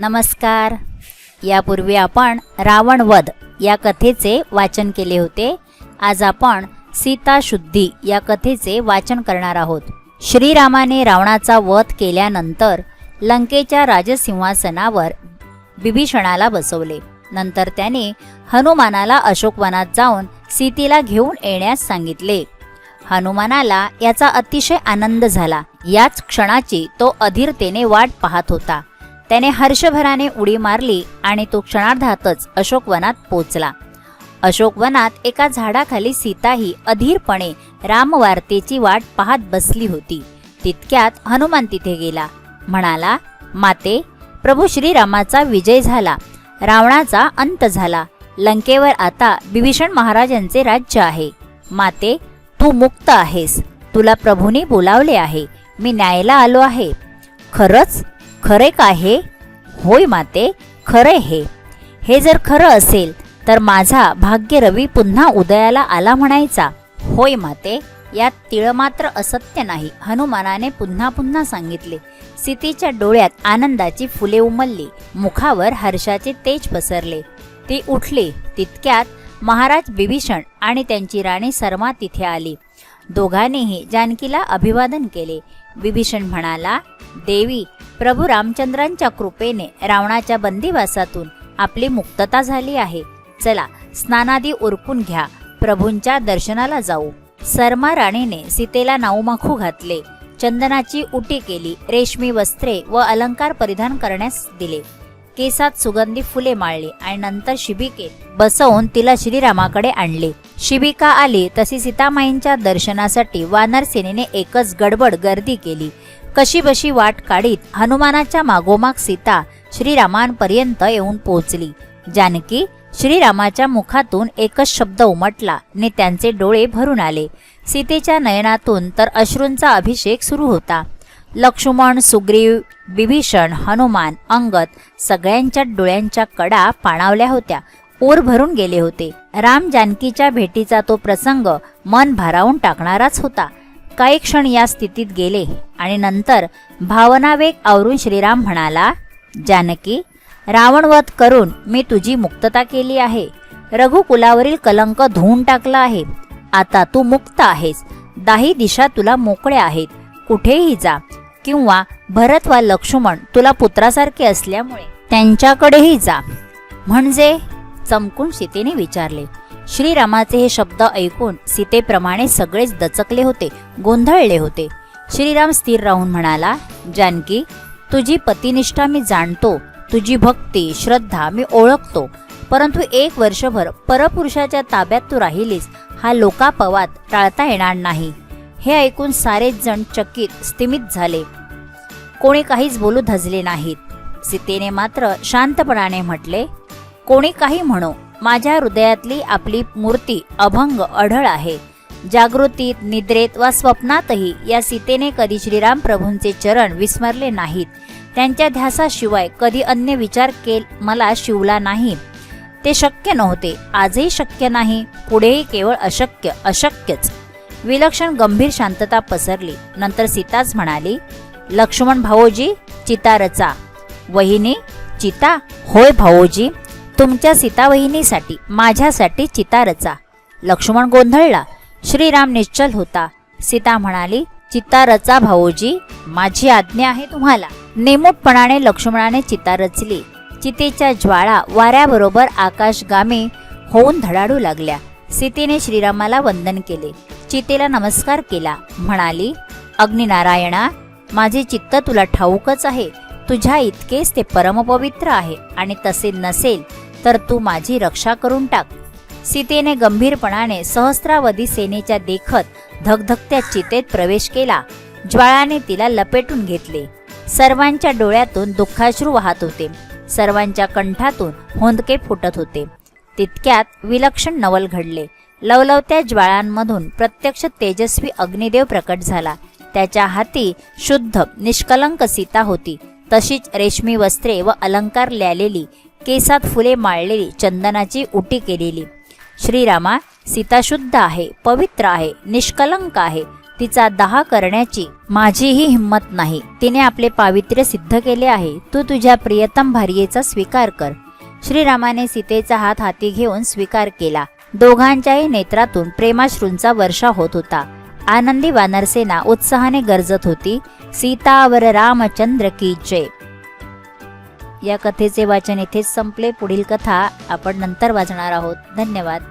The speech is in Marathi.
नमस्कार. यापूर्वी आपण रावण वध या कथेचे वाचन केले होते. आज आपण सीता शुद्धी या कथेचे वाचन करणार आहोत. श्रीरामाने रावणाचा वध केल्यानंतर लंकेच्या राजसिंहासनावर बिभीषणाला बसवले. नंतर त्याने हनुमानाला अशोकवनात जाऊन सीतेला घेऊन येण्यास सांगितले. हनुमानाला याचा अतिशय आनंद झाला. याच क्षणाची तो अधीरतेने वाट पाहत होता. त्याने हर्षभराने उडी मारली आणि तो क्षणार्धातच अशोकवनात पोचला. अशोकवनात एका झाडाखाली सीताही अधीरपणे रामवार्तेची वाट पाहत बसली होती. तितक्यात हनुमान तिथे गेला. म्हणाला माते प्रभू श्रीरामाचा विजय झाला. रावणाचा अंत झाला. लंकेवर आता बिभीषण महाराजांचे राज्य आहे. माते तू मुक्त आहेस. तुला प्रभूने बोलावले आहे. मी न्यायला आलो आहे. खरंच खरे का हे होय माते खरे हे. हे जर खरं असेल तर माझा भाग्यरवी पुन्हा उदयाला आला म्हणायचा. होय माते यात तिळ मात्र असत्य नाही हनुमानाने पुन्हा पुन्हा सांगितले. सीतेच्या डोळ्यात आनंदाची फुले उमलली मुखावर हर्षाचे तेज पसरले. ती उठली तितक्यात महाराज बिभीषण आणि त्यांची राणी सर्मा तिथे आली. दोघांनीही जानकीला अभिवादन केले. बिभीषण म्हणाला देवी प्रभू रामचंद्रांच्या कृपेने रावणाच्या बंदिवासातून आपली मुक्तता झाली आहे. चला स्नानादी उरकून घ्या. प्रभूंच्या दर्शनाला जाऊ. सरमा राणीने सीतेला नाऊमाखू घातले. चंदनाची उटी केली रेशमी वस्त्रे व अलंकार परिधान करण्यास दिले. केसात सुगंधी फुले माळली आणि नंतर शिबिकेत बसवून तिला श्रीरामाकडे आणले. शिबिका आली तशी सीतामाईंच्या दर्शनासाठी वानरसेनेने एकच गडबड गर्दी केली. कशीबशी वाट काढीत हनुमानाच्या मागोमाग सीता श्रीरामांपर्यंत येऊन पोहोचली. जानकी श्रीरामाच्या मुखातून एकच शब्द उमटला ने त्यांचे डोळे भरून आले. सीतेच्या नयनातून तर अश्रूंचा अभिषेक सुरू होता. लक्ष्मण सुग्रीव बिभीषण हनुमान अंगत सगळ्यांच्या डोळ्यांच्या कडा पाणावल्या होत्या. ओर भरून गेले होते. राम जानकीच्या भेटीचा तो प्रसंग मन भारावून टाकणाराच होता. काही क्षण या स्थितीत गेले आणि नंतर भावनावेग आवरून श्रीराम म्हणाला जानकी रावणवध करून मी तुझी मुक्तता केली आहे. रघुकुलावरील कलंक धुवून टाकला आहे. आता तू मुक्त आहेस. दाही दिशा तुला मोकळ्या आहेत. कुठेही जा किंवा भरत वा लक्ष्मण तुला पुत्रासारखे असल्यामुळे त्यांच्याकडेही जा. म्हणजे? चमकून सीतेने विचारले. श्रीरामाचे हे शब्द ऐकून सीतेप्रमाणे सगळेच दचकले होते गोंधळले होते. श्रीराम स्थिर राहून म्हणाला जानकी तुझी पतिनिष्ठा मी जाणतो तुझी भक्ती श्रद्धा मी ओळखतो. परंतु एक वर्षभर परपुरुषाच्या ताब्यात तू राहिलीस हा लोकापवाद टाळता येणार नाही. हे ऐकून सारेच जण चकित स्थिमित झाले. कोणी काहीच बोलू धजले नाहीत. सीतेने मात्र शांतपणाने म्हटले कोणी काही म्हणो माझ्या हृदयातली आपली मूर्ती अभंग अढळ आहे. जागृतीत निद्रेत वा स्वप्नातही या सीतेने कधी श्रीराम प्रभूंचे चरण विस्मरले नाहीत. त्यांच्या ध्यासाशिवाय कधी अन्य विचार केल मला शिवला नाही. ते शक्य नव्हते. आजही शक्य नाही. पुढेही केवळ अशक्य अशक्यच. विलक्षण गंभीर शांतता पसरली. नंतर सीताच म्हणाली लक्ष्मण भाऊजी चिता रचा वहिनी चिता होय भाऊजी. तुमच्या सीतावहिनीसाठी माझ्यासाठी चिता रचा लक्ष्मण गोंधळला. श्रीराम निश्चल होता. सीता म्हणाली चिता रचा भाऊजी माझी आज्ञा आहे तुम्हाला. नेमूटपणाने लक्ष्मणाने चिता रचली. चितेच्या ज्वाळा वाऱ्याबरोबर आकाशगामी होऊन धडाडू लागल्या. सीतेने श्रीरामाला वंदन केले. चितेला नमस्कार केला. म्हणाली अग्निनारायणा माझे चित्त तुला ठाऊकच आहे. तुझ्या इतकेच ते परमपवित्र आहे आणि तसे नसेल तर तू माझी रक्षा करून टाक. सीतेने गंभीरपणाने सहस्रावधी सेनेच्या देखत धगधगत्या चितेत प्रवेश केला. ज्वाळाने तिला लपेटून घेतले. सर्वांच्या डोळ्यातून दुःखाश्रू वाहत होते. सर्वांच्या कंठातून होंदके फुटत होते. तितक्यात विलक्षण नवल घडले. लवलवत्या ज्वाळांमधून प्रत्यक्ष तेजस्वी अग्निदेव प्रकट झाला. त्याच्या हाती शुद्ध निष्कलंक सीता होती. तशीच रेशमी वस्त्रे व अलंकार ल्यालेली केसात फुले माळलेली चंदनाची उटी केलेली. श्रीरामा सीता शुद्ध आहे पवित्र आहे निष्कलंक आहे. तिचा दहा करण्याची माझीही हिंमत नाही. तिने आपले पावित्र्य सिद्ध केले आहे. तू तुझ्या प्रियतम भार्येचा स्वीकार कर. श्रीरामाने सीतेचा हात हाती घेऊन स्वीकार केला. दोघांच्याही नेत्रातून प्रेमाश्रूंचा वर्षा होत होता. आनंदी वानरसेना उत्साहाने गरजत होती. सीतावर रामचंद्र की जय. या कथेचे वाचन इथेच संपले. पुढील कथा आपण नंतर वाचणार आहोत. धन्यवाद.